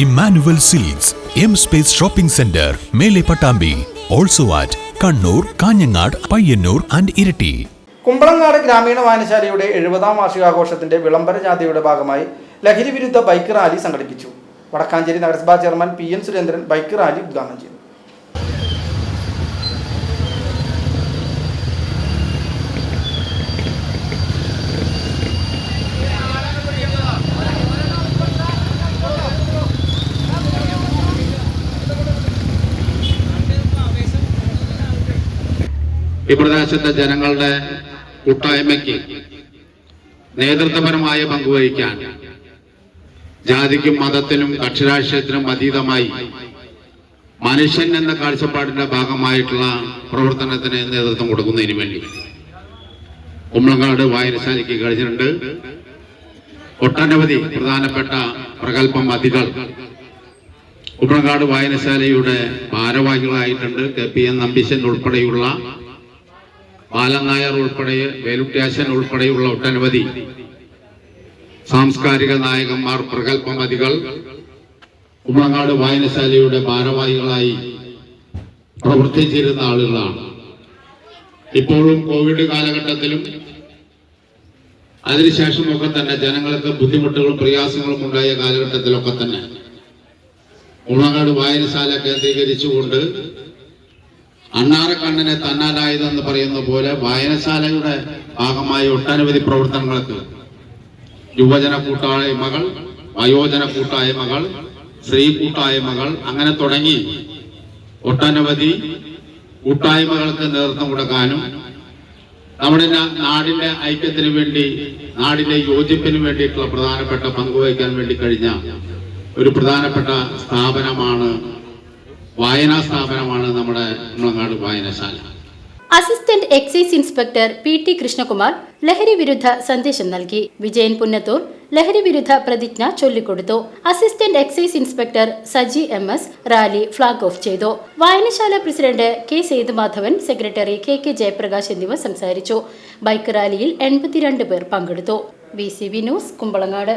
Immanuel silks M space shopping centre Mele Pattambi also at Kannur Kanhangad Payyanur and Iritty. Kumbalangad ഗ്രാമീണ വായനശാലയുടെ എഴുപതാം വാർഷികാഘോഷത്തിന്റെ വിളംബര ജാഥയുടെ ഭാഗമായി ലഹരി വിരുദ്ധ ബൈക്ക് റാലി സംഘടിപ്പിച്ചു. വടക്കാഞ്ചേരി നഗരസഭാ chairman P N Surendran bike rally ഉദ്ഘാടനം ചെയ്തു. ഈ പ്രദേശത്തെ ജനങ്ങളുടെ കൂട്ടായ്മയ്ക്ക് നേതൃത്വപരമായ പങ്കുവഹിക്കാൻ ജാതിക്കും മതത്തിനും കക്ഷിരാഷ്ട്രീയത്തിനും അതീതമായി മനുഷ്യൻ എന്ന കാഴ്ചപ്പാടിന്റെ ഭാഗമായിട്ടുള്ള പ്രവർത്തനത്തിന് നേതൃത്വം കൊടുക്കുന്നതിന് വേണ്ടി കുമ്പളങ്ങാട് വായനശാലയ്ക്ക് കഴിഞ്ഞിട്ടുണ്ട്. ഒട്ടനവധി പ്രധാനപ്പെട്ട പ്രകല്പം മതികൾ കുമ്പളങ്ങാട് വായനശാലയുടെ ഭാരവാഹികളായിട്ടുണ്ട്. കെ പി എൻ നമ്പീശൻ ഉൾപ്പെടെയുള്ള ബാലൻ നായർ ഉൾപ്പെടെ വേലുട്ട്യാശൻ ഉൾപ്പെടെയുള്ള ഒട്ടനവധി സാംസ്കാരിക നായകന്മാർ പ്രഗത്ഭമതികൾ കുമ്പളങ്ങാട് വായനശാലയുടെ ഭാരവാഹികളായി പ്രവർത്തിച്ചിരുന്ന ആളുകളാണ്. ഇപ്പോഴും കോവിഡ് കാലഘട്ടത്തിലും അതിനുശേഷമൊക്കെ തന്നെ ജനങ്ങൾക്ക് ബുദ്ധിമുട്ടുകളും പ്രയാസങ്ങളും ഉണ്ടായ കാലഘട്ടത്തിലൊക്കെ തന്നെ കുമ്പളങ്ങാട് വായനശാല കേന്ദ്രീകരിച്ചുകൊണ്ട് അണ്ണാറക്കണ്ണനെ തന്നാലായതെന്ന് പറയുന്ന പോലെ വായനശാലയുടെ ഭാഗമായ ഒട്ടനവധി പ്രവർത്തനങ്ങൾക്ക് യുവജന കൂട്ടായ്മകൾ വയോജന കൂട്ടായ്മകൾ സ്ത്രീ കൂട്ടായ്മകൾ അങ്ങനെ തുടങ്ങി. ഒട്ടനവധി കൂട്ടായ്മകൾക്ക് നേതൃത്വം കൊടുക്കാനും നമ്മുടെ നാടിന്റെ ഐക്യത്തിന് വേണ്ടി നാടിന്റെ യോജിപ്പിന് വേണ്ടിയിട്ടുള്ള പ്രധാനപ്പെട്ട പങ്കുവഹിക്കാൻ വേണ്ടി കഴിഞ്ഞ ഒരു പ്രധാനപ്പെട്ട സ്ഥാപനമാണ് വായനാ സ്ഥാപനമാണ് നമ്മുടെ കുന്നങ്ങാട് വായനശാല. Assistant excise inspector P T Krishnakumar ലഹരി വിരുദ്ധ സന്ദേശം നൽകി. വിജയൻ പുന്നത്തൂർ ലഹരി വിരുദ്ധ പ്രതിജ്ഞ ചൊല്ലിക്കൊടുത്തു. Assistant excise inspector Saji M S rally flag off ചെയ്തു. വായനശാല president K Sethumadhavan secretary K K Jayaprakash എന്നിവർ സംസാരിച്ചു. ബൈക്ക് റാലിയിൽ എൺപത്തിരണ്ട് പേർ പങ്കെടുത്തു. B C B news Kumbalangad.